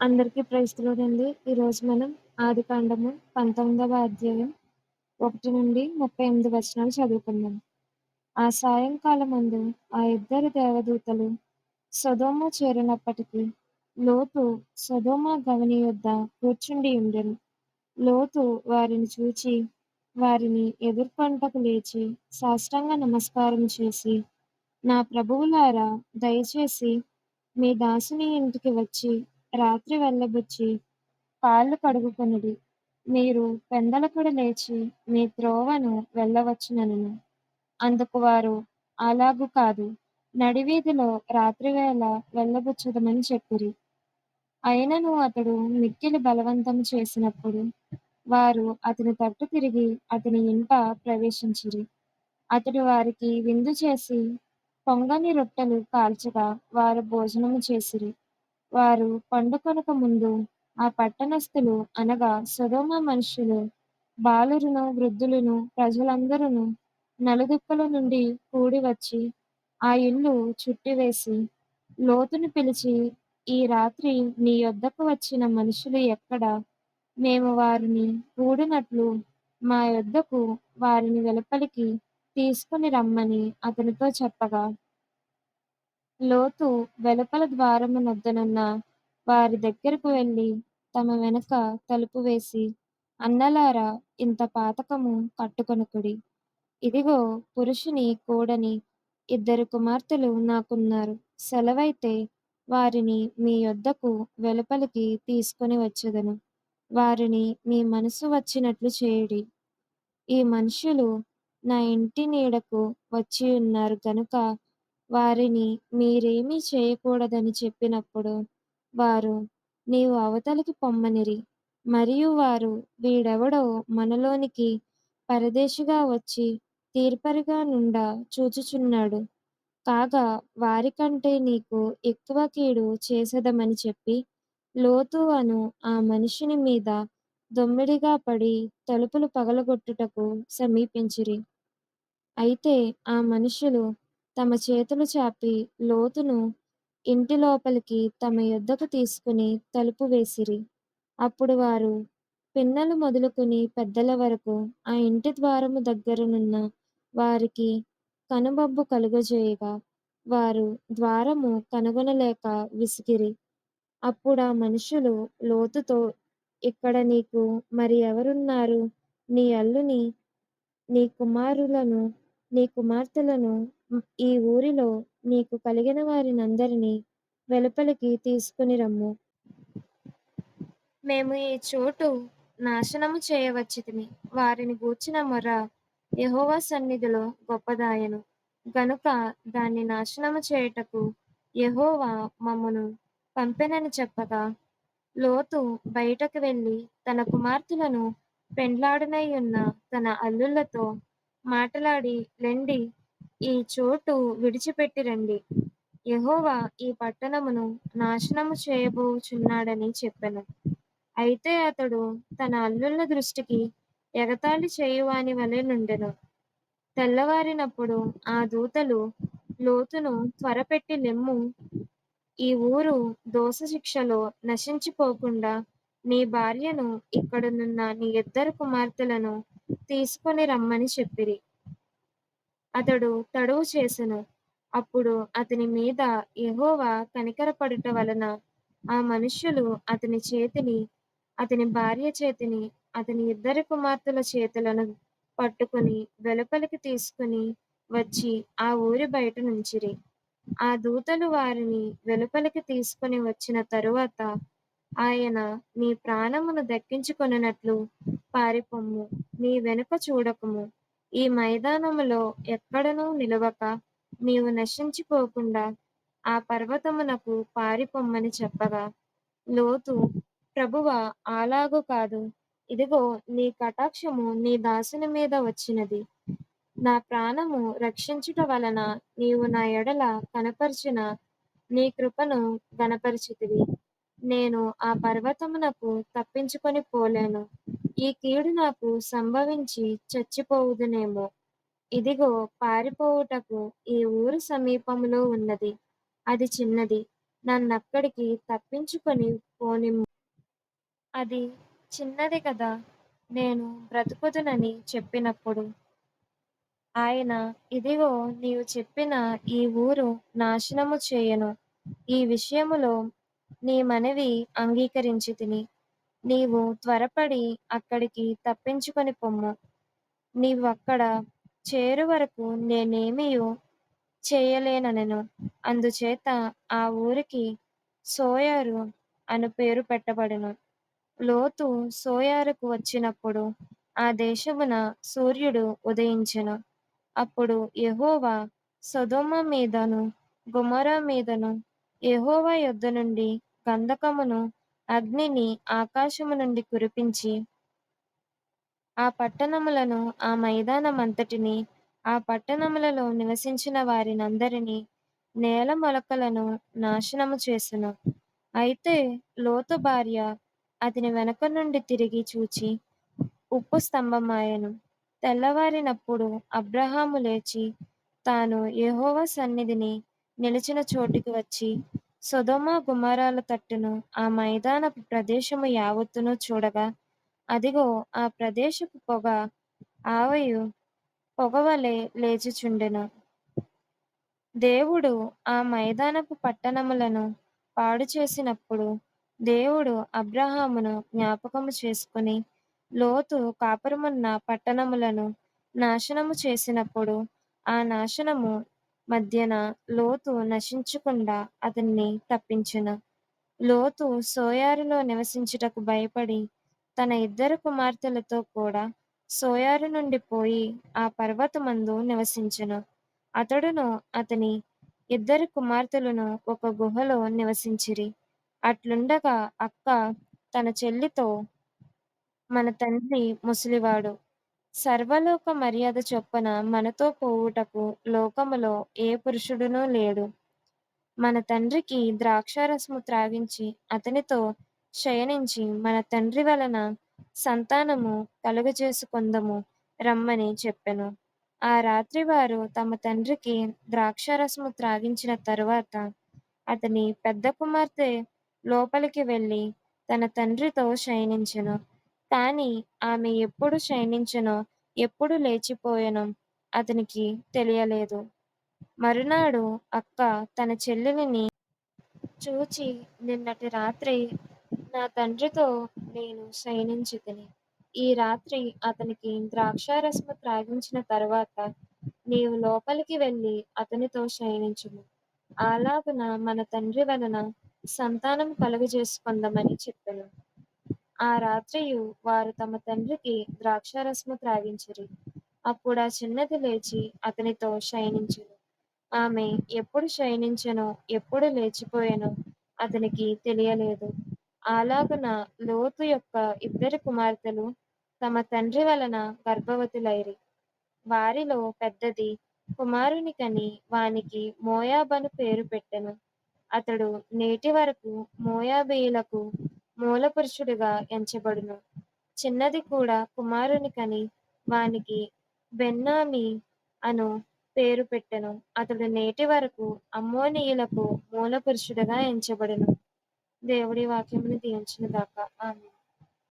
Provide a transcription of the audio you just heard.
అందరికీ ప్రైస్తులోనండి ఈరోజు మనం ఆది కాండము పంతొమ్మిదవ అధ్యాయం ఒకటి నుండి ముప్పై ఎనిమిది వచనాలు చదువుకుందాం. ఆ సాయంకాలం అందు ఆ ఇద్దరు దేవదూతలు సదోమ చేరినప్పటికీ లోతు సదోమ గవని యొద్ద కూర్చుండి ఉండెను. లోతు వారిని చూచి వారిని ఎదుర్కొంటకు లేచి సాష్టంగ నమస్కారం చేసి నా ప్రభువులారా దయచేసి మీ దాసుని ఇంటికి వచ్చి రాత్రి వెళ్ళబుచ్చి కాళ్ళు కడుగుకొనుడి మీరు పెందలకుడు లేచి మీ త్రోవను వెళ్ళవచ్చునను. అందుకు వారు అలాగు కాదు నడివీధిలో రాత్రివేళ వెళ్ళబుచ్చదమని చెప్పిరి. అయినను అతడు మిక్కిలి బలవంతం చేసినప్పుడు వారు అతని తట్టు తిరిగి అతని ఇంట ప్రవేశించిరి. అతడు వారికి విందు చేసి పొంగని రొట్టెలు కాల్చగా వారు భోజనము చేసిరి. వారు పండుకొనక ముందు ఆ పట్టణస్థులు అనగా సొదొమ మనుషులు బాలురును వృద్ధులను ప్రజలందరును నలుదిక్కుల నుండి కూడి వచ్చి ఆ ఇల్లు చుట్టివేసి లోతును పిలిచి ఈ రాత్రి నీ యొద్దకు వచ్చిన మనుషులు ఎక్కడ? మేము వారిని కూడినట్లు మా యొద్దకు వారిని వెలుపలికి తీసుకుని రమ్మని అతనితో చెప్పగా లోతు వెలుపల ద్వారమునొద్దనున్న వారి దగ్గరకు వెళ్ళి తమ వెనుక తలుపు వేసి అన్నలారా ఇంత పాతకము కట్టుకొనకుడి. ఇదిగో పురుషుని కూడని ఇద్దరు కుమార్తెలు నాకున్నారు. సెలవైతే వారిని మీ యొద్దకు వెలుపలికి తీసుకొని వచ్చేదను. వారిని మీ మనసు వచ్చినట్లు చేయుడి. ఈ మనుషులు నా ఇంటి నీడకు వచ్చి ఉన్నారు గనుక వారిని మీరేమీ చేయకూడదని చెప్పినప్పుడు వారు నీవు అవతలికి పొమ్మనిరి. మరియు వారు వీడెవడో మనలోనికి పరదేశిగా వచ్చి తీర్పరిగా నుండా చూచుచున్నాడు. కాగా వారికంటే నీకు ఎక్కువ కీడు చేసదమని చెప్పి లోతు అను ఆ మనిషిని మీద దొమ్మిడిగా పడి తలుపులు పగలగొట్టుటకు సమీపించిరి. అయితే ఆ మనుషులు తమ చేతులు చాపి లోతును ఇంటి లోపలికి తమ యొద్దకు తీసుకుని తలుపు వేసిరి. అప్పుడు వారు పిన్నలు మొదలుకుని పెద్దల వరకు ఆ ఇంటి ద్వారము దగ్గరనున్న వారికి కనుబబ్బు కలుగజేయగా వారు ద్వారము కనుగొనలేక విసిగిరి. అప్పుడా మనుషులు లోతుతో ఇక్కడ నీకు మరి ఎవరున్నారు? నీ అల్లుని నీ కుమారులను నీ కుమార్తెలను ఈ ఊరిలో నీకు కలిగిన వారినందరినీ వెలుపలికి తీసుకుని రమ్ము. మేము ఈ చోటు నాశనము చేయవచ్చితిమి. వారిని గూర్చిన మొర యెహోవా సన్నిధిలో గొప్పదాయెను. గనుక దాన్ని నాశనము చేయుటకు యెహోవా మమ్మును పంపెనని చెప్పగా లోతు బయటకు వెళ్ళి తన కుమార్తెలను పెండ్లాడనయ్యున్న తన అల్లులతో మాటలాడి లెండి ఈ చోటు విడిచిపెట్టి రండి. యెహోవా ఈ పట్టణమును నాశనము చేయబోవుచున్నాడని చెప్పెను. అయితే అతడు తన అల్లుల దృష్టికి ఎగతాళి చేయువాని వలె నుండెను. తెల్లవారినప్పుడు ఆ దూతలు లోతును త్వరపెట్టి లెమ్ము ఈ ఊరు దోష శిక్షలో నశించిపోకుండా నీ భార్యను ఇక్కడనున్న నీ ఇద్దరు కుమార్తెలను తీసుకొని రమ్మని చెప్పిరి. అతడు తడవు చేసెను. అప్పుడు అతని మీద యెహోవా కనికరపడుట వలన ఆ మనుష్యులు అతని చేతిని అతని భార్య చేతిని అతని ఇద్దరి కుమార్తెల చేతులను పట్టుకుని వెలుపలికి తీసుకుని వచ్చి ఆ ఊరి బయట నుంచిరి. ఆ దూతలు వారిని వెలుపలికి తీసుకొని వచ్చిన తరువాత ఆయన నీ ప్రాణమును దక్కించుకొనున్నట్లు పారిపొమ్ము. నీ వెనుక చూడకము. ఈ మైదానములో ఎక్కడనూ నిలువక నీవు నశించిపోకుండా ఆ పర్వతమునకు పారిపొమ్మని చెప్పగా లోతు ప్రభువ అలాగు కాదు. ఇదిగో నీ కటాక్షము నీ దాసుని మీద వచ్చినది. నా ప్రాణము రక్షించుట వలన నీవు నా ఎడల కనపరిచిన నీ కృపను గణపరిచితివి నేను ఆ పర్వతమునకు తప్పించుకొని పోలేను. ఈ కీడు నాకు సంభవించి చచ్చిపోవుదునేమో ఇదిగో పారిపోవుటకు ఈ ఊరు సమీపములో ఉన్నది అది చిన్నది నన్నక్కడికి తప్పించుకొని పోనిమ్ము. అది చిన్నది కదా! నేను బ్రతుకుదునని చెప్పినప్పుడు ఆయన ఇదిగో నీవు చెప్పిన ఈ ఊరు నాశనము చేయను. ఈ విషయములో నీ మనవి అంగీకరించి తిని నీవు త్వరపడి అక్కడికి తప్పించుకొని పొమ్ము. నీవక్కడ చేరువరకు నేనేమియూ చేయలేననెను. అందుచేత ఆ ఊరికి సోయారు అను పేరు పెట్టబడును లోతు సోయారుకు వచ్చినప్పుడు ఆ దేశమున సూర్యుడు ఉదయించెను. అప్పుడు యహోవా సొదొమ మీదను గుమర మీదను ఎహోవా యుద్ధ నుండి గంధకమును అగ్నిని ఆకాశము నుండి కురిపించి ఆ పట్టణములను ఆ మైదానమంతటిని ఆ పట్టణములలో నివసించిన వారినందరినీ నేల మొలకలను నాశనము చేసెను. అయితే లోతు భార్య అతని వెనక నుండి తిరిగి చూచి ఉప్పు స్తంభమాయను తెల్లవారినప్పుడు అబ్రహాము లేచి తాను యెహోవా సన్నిధిని నిలిచిన చోటికి వచ్చి సొదొమ గుమారాల తట్టును ఆ మైదానపు ప్రదేశము యావత్తును చూడగా అదిగో ఆ ప్రదేశపు పొగ ఆవయు పొగవలే లేచుచుండెను. దేవుడు ఆ మైదానపు పట్టణములను పాడు చేసినప్పుడు దేవుడు అబ్రహామును జ్ఞాపకము చేసుకుని లోతు కాపురమున్న పట్టణములను నాశనము చేసినప్పుడు ఆ నాశనము మధ్యన లోతు నశించకుండా అతన్ని తప్పించెను. లోతు సోయారులో నివసించుటకు భయపడి తన ఇద్దరు కుమార్తెలతో కూడా సోయారు నుండి పోయి ఆ పర్వతమందు నివసించెను. అతడును అతని ఇద్దరు కుమార్తెలను ఒక గుహలో నివసించిరి. అట్లుండగా అక్క తన చెల్లితో మన తండ్రి ముసలివాడు. సర్వలోక మర్యాద చొప్పున మనతో పోవుటకు లోకములో ఏ పురుషుడునూ లేడు. మన తండ్రికి ద్రాక్షారసము త్రాగించి అతనితో శయనించి మన తండ్రి వలన సంతానము కలుగజేసుకొందుము రమ్మని చెప్పెను. ఆ రాత్రి వారు తమ తండ్రికి ద్రాక్షారసము త్రాగించిన తరువాత అతని పెద్ద కుమార్తె లోపలికి వెళ్ళి తన తండ్రితో శయనించెను. కాని ఆమె ఎప్పుడు శయనించెనో ఎప్పుడు లేచిపోయెనో అతనికి తెలియలేదు. మరునాడు అక్క తన చెల్లెలిని చూచి నిన్నటి రాత్రి నా తండ్రితో నేను శయనించితిని. ఈ రాత్రి అతనికి ద్రాక్షారసము త్రాగించిన తరువాత నీవు లోపలికి వెళ్ళి అతనితో శయనించుము. అలాగున మన తండ్రి వలన సంతానము కలుగజేసుకుందామని చెప్పెను. ఆ రాత్రియు వారు తమ తండ్రికి ద్రాక్షారసము త్రాగించిరి. ఆ చిన్నది లేచి అతనితో శయనించెను. ఆమె ఎప్పుడు శయనించెనో ఎప్పుడు లేచిపోయెనో అతనికి తెలియలేదు. అలాగున లోతు యొక్క ఇద్దరు కుమార్తెలు తమ తండ్రి వలన గర్భవతులైరి. వారిలో పెద్దది కుమారుని కని వానికి మోయాబను పేరు పెట్టెను. అతడు నేటి వరకు మోయాబీయులకు మూలపురుషుడుగా ఎంచబడును. చిన్నది కూడా కుమారుని కని వానికి బెన్నామి అను పేరు పెట్టెను. అతడు నేటి వరకు అమ్మోనీయులకు మూలపురుషుడుగా ఎంచబడును. దేవుడి వాక్యమును దీంచిన దాకా ఆమె